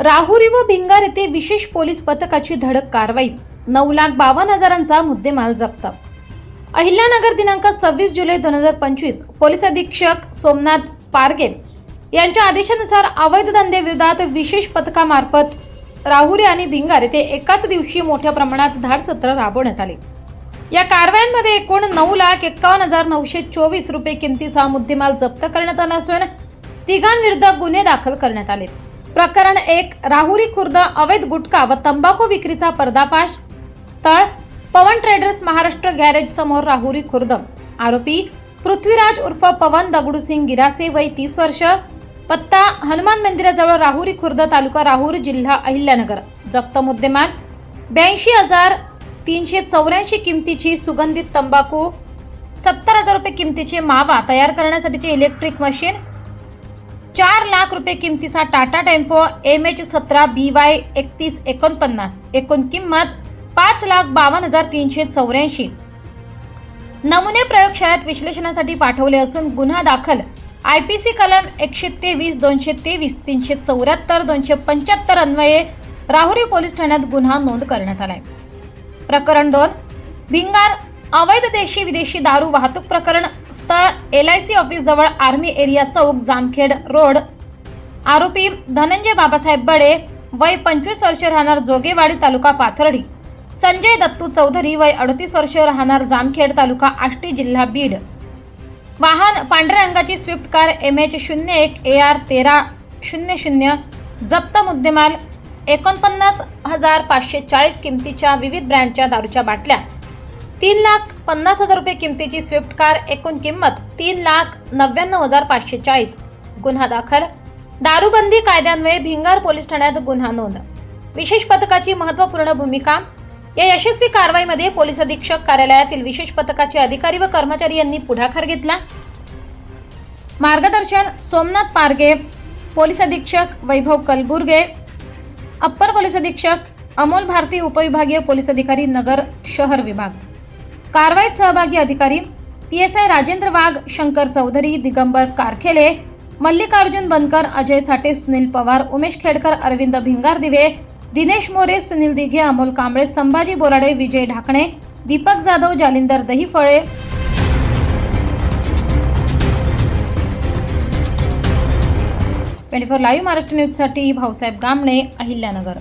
राहुरी व भिंगार येथे विशेष पोलीस पथकाची धडक कारवाई. नऊ लाख बावन्न हजारांचा मुद्देमाल जप्त. अहिल्यानगर दिनांक सव्वीस जुलै दोन हजार पंचवीस पोलीस अधीक्षक सोमनाथ पारगे यांच्या आदेशानुसार अवैध धंद्याविरोधात विशेष पथकामार्फत राहुरी आणि भिंगार येथे एकाच दिवशी मोठ्या प्रमाणात धाडसत्र राबवण्यात आले. या कारवायांमध्ये एकूण नऊ लाख एक्कावन्न हजार नऊशे चोवीस रुपये किमतीचा मुद्देमाल जप्त करण्यात आला असून तिघांविरुद्ध गुन्हे दाखल करण्यात आले प्रकरण एक राहुरी खुर्द अवैध गुटखा व तंबाखू विक्रीचा पर्दाफाश. स्थळ पवन ट्रेडर्स महाराष्ट्र गॅरेज समोर राहुरी खुर्द. आरोपी पृथ्वीराज उर्फ पवन दगडूसिंग गिरासे वय तीस वर्ष. पत्ता हनुमान मंदिराजवळ राहुरी खुर्द तालुका राहुरी जिल्हा अहिल्यानगर. जप्त मुद्देमाल ब्याऐंशी हजार तीनशे चौऱ्याऐंशी किमतीची सुगंधित तंबाखू सत्तर हजार रुपये किमतीचे मावा तयार करण्यासाठीचे इलेक्ट्रिक मशीन चार लाख रुपये किमतीचा टाटा टेम्पो एम एच सतरा बी वाय एकतीस एकोणपन्नास एकूण किंमत पाच लाख बावन्न हजार तीनशे चौऱ्याऐंशी. नमुने प्रयोगशाळेत विश्लेषणासाठी पाठवले असून गुन्हा दाखल. आय पी सी कलम एकशे तेवीस दोनशे तेवीस तीनशे चौऱ्याहत्तर दोनशे पंच्याहत्तर अन्वये राहुरी पोलीस ठाण्यात गुन्हा नोंद करण्यात आलाय. प्रकरण दोन भिंगार अवैध देशी विदेशी दारू वाहतूक प्रकरण स्थळ L I C ऑफिसजवळ army area chowk Jamkhed road. आरोपी धनंजय बाबासाहेब बडे वय पंचवीस वर्षे राहणार जोगेवाडी तालुका पाथर्डी. संजय दत्तू चौधरी वय अडतीस वर्षे राहणार जामखेड तालुका आष्टी जिल्हा बीड. वाहन पांढऱ्या रंगाची स्विफ्ट कार एम एच शून्य एक ए आर तेरा शून्य शून्य जप्त मुद्देमाल एकोणपन्नास हजार पाचशे चाळीस किमतीच्या विविध ब्रँडच्या दारूच्या बाटल्या. तीन लाख पन्नास हजार रुपये किमतीची स्विफ्ट कार एकूण किंमत तीन लाख नव्याण्णव हजार पाचशे चाळीस. गुन्हा दाखल. दारूबंदी कायद्यान्वये भिंगार पोलीस ठाण्यात गुन्हा नोंद. विशेष पथकाची महत्त्वपूर्ण भूमिका. या यशस्वी कारवाईमध्ये पोलीस अधीक्षक कार्यालयातील विशेष पथकाचे अधिकारी व कर्मचारी यांनी पुढाकार घेतला. मार्गदर्शन सोमनाथ पारगे पोलीस अधीक्षक वैभव कलबुर्गे अप्पर पोलीस अधीक्षक अमोल भारती उपविभागीय पोलीस अधिकारी नगर शहर विभाग. कारवाईत सहभागी अधिकारी P S I Rajendra Wagh Shankar Chaudhari Digambar Karkhele Mallikarjun Bankar Ajay Sathe Sunil Pawar Umesh Khedkar Arvind Bhingardive Dinesh More Sunil Dighe Amol Kamble Sambhaji Borade Vijay Dhakane Deepak Jadhav Jalindar Dahiphale. Twenty four live Maharashtra न्यूजसाठी भाऊसाहेब गामणे अहिल्यानगर.